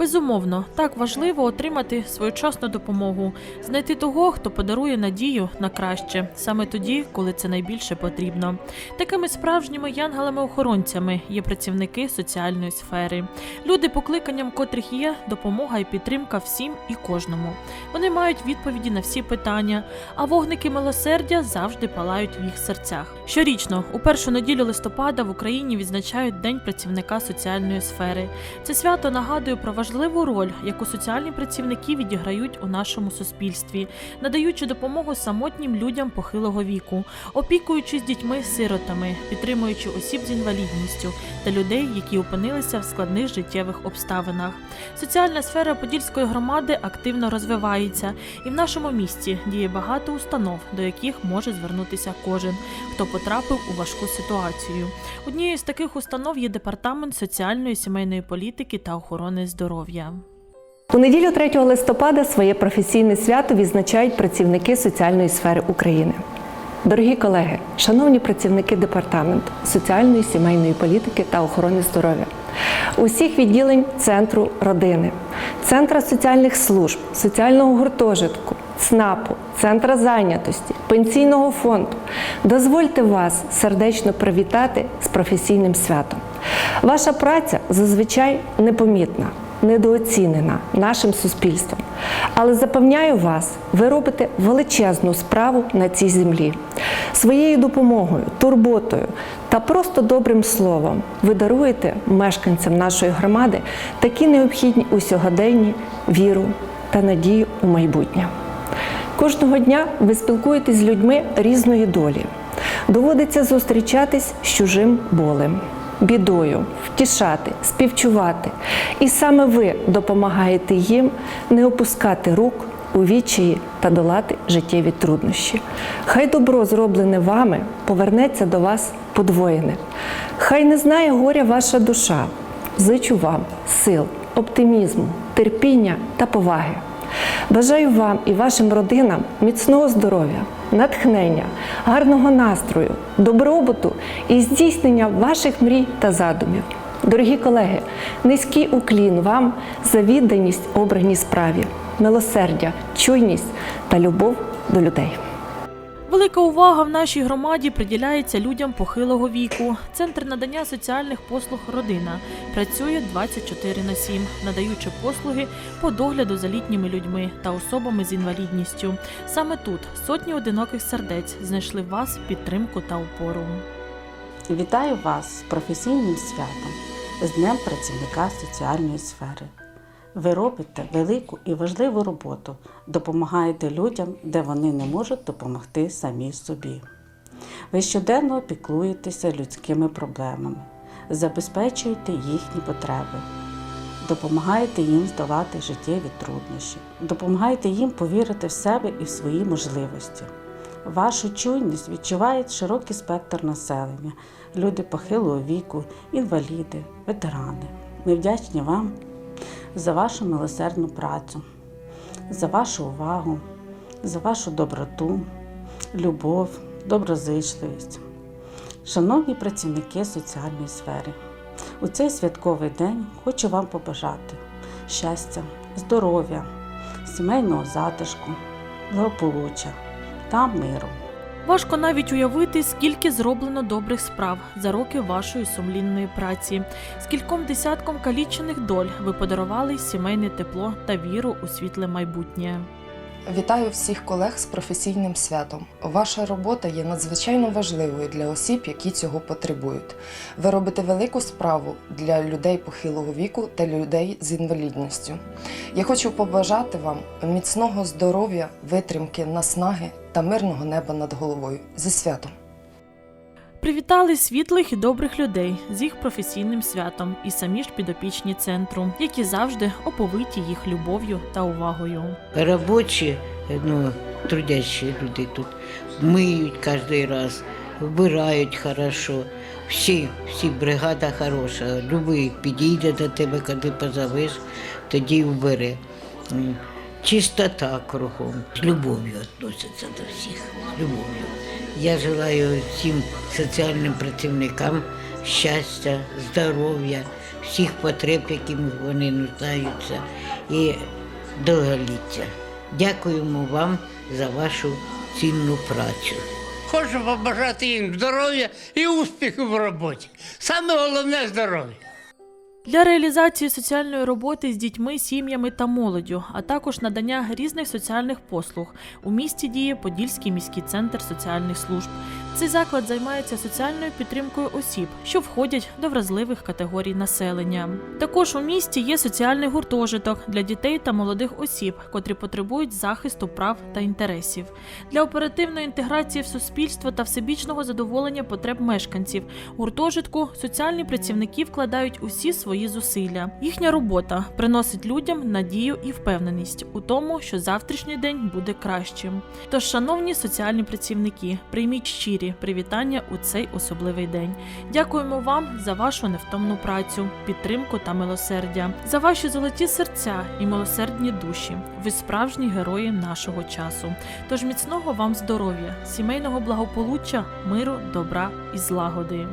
Безумовно, так важливо отримати своєчасну допомогу, знайти того, хто подарує надію на краще, саме тоді, коли це найбільше потрібно. Такими справжніми янголами-охоронцями є працівники соціальної сфери. Люди, покликанням котрих є допомога і підтримка всім і кожному. Вони мають відповіді на всі питання, а вогники милосердя завжди палають в їх серцях. Щорічно, у першу неділю листопада в Україні відзначають День працівника соціальної сфери. Це свято нагадує про важливу роль, яку соціальні працівники відіграють у нашому суспільстві, надаючи допомогу самотнім людям похилого віку, опікуючись дітьми-сиротами, підтримуючи осіб з інвалідністю та людей, які опинилися в складних життєвих обставинах. Соціальна сфера Подільської громади активно розвивається, і в нашому місті діє багато установ, до яких може звернутися кожен, хто потрапив у важку ситуацію. Однією з таких установ є департамент соціальної сімейної політики та охорони здоров'я. У неділю 3 листопада своє професійне свято відзначають працівники соціальної сфери України. Дорогі колеги, шановні працівники департаменту соціальної сімейної політики та охорони здоров'я, усіх відділень центру родини, центра соціальних служб, соціального гуртожитку, ЦНАПу, центра зайнятості, пенсійного фонду, дозвольте вас сердечно привітати з професійним святом. Ваша праця зазвичай непомітна недооцінена нашим суспільством. Але запевняю вас, ви робите величезну справу на цій землі. Своєю допомогою, турботою та просто добрим словом ви даруєте мешканцям нашої громади такі необхідні у сьогоденні віру та надію у майбутнє. Кожного дня ви спілкуєтесь з людьми різної долі. Доводиться зустрічатись з чужим болем, бідою, втішати, співчувати. І саме ви допомагаєте їм не опускати рук у відчаї та долати життєві труднощі. Хай добро, зроблене вами, повернеться до вас подвоєне. Хай не знає горя ваша душа. Зичу вам сил, оптимізму, терпіння та поваги. Бажаю вам і вашим родинам міцного здоров'я, натхнення, гарного настрою, добробуту і здійснення ваших мрій та задумів. Дорогі колеги, низький уклін вам за відданість обраній справі, милосердя, чуйність та любов до людей. Велика увага в нашій громаді приділяється людям похилого віку. Центр надання соціальних послуг Родина працює 24 на 7, надаючи послуги по догляду за літніми людьми та особами з інвалідністю. Саме тут сотні одиноких сердець знайшли вас підтримку та опору. Вітаю вас з професійним святом, з Днем працівника соціальної сфери. Ви робите велику і важливу роботу, допомагаєте людям, де вони не можуть допомогти самі собі. Ви щоденно опіклуєтеся людськими проблемами, забезпечуєте їхні потреби, допомагаєте їм здолати життєві труднощі, допомагаєте їм повірити в себе і в свої можливості. Вашу чуйність відчуває широкий спектр населення, люди похилого віку, інваліди, ветерани. Ми вдячні вам за вашу милосердну працю, за вашу увагу, за вашу доброту, любов, доброзичливість. Шановні працівники соціальної сфери, у цей святковий день хочу вам побажати щастя, здоров'я, сімейного затишку, благополуччя та миру. Важко навіть уявити, скільки зроблено добрих справ за роки вашої сумлінної праці, скільком десятком калічених доль ви подарували сімейне тепло та віру у світле майбутнє. Вітаю всіх колег з професійним святом. Ваша робота є надзвичайно важливою для осіб, які цього потребують. Ви робите велику справу для людей похилого віку та людей з інвалідністю. Я хочу побажати вам міцного здоров'я, витримки, наснаги та мирного неба над головою. Зі святом! Привітали світлих і добрих людей з їх професійним святом і самі ж підопічні центру, які завжди оповиті їх любов'ю та увагою. Робочі, ну, трудящі люди тут миють кожен раз, вбирають хорошо. Всі, всі бригада хороша. Любий підійде до тебе, коли позовеш, тоді вбере. Чистота кругом. З любов'ю відносяться до всіх. З любов'ю. Я желаю всім соціальним працівникам щастя, здоров'я, всіх потреб, якими вони нуждаються, і довголіття. Дякуємо вам за вашу цінну працю. Хочу побажати їм здоров'я і успіху в роботі. Саме головне здоров'я. Для реалізації соціальної роботи з дітьми, сім'ями та молоддю, а також надання різних соціальних послуг у місті діє Подільський міський центр соціальних служб. Цей заклад займається соціальною підтримкою осіб, що входять до вразливих категорій населення. Також у місті є соціальний гуртожиток для дітей та молодих осіб, котрі потребують захисту прав та інтересів. Для оперативної інтеграції в суспільство та всебічного задоволення потреб мешканців гуртожитку соціальні працівники вкладають усі свої зусилля. Їхня робота приносить людям надію і впевненість у тому, що завтрашній день буде кращим. Тож, шановні соціальні працівники, прийміть щирі привітання у цей особливий день. Дякуємо вам за вашу невтомну працю, підтримку та милосердя, за ваші золоті серця і милосердні душі. Ви справжні герої нашого часу. Тож міцного вам здоров'я, сімейного благополуччя, миру, добра і злагоди.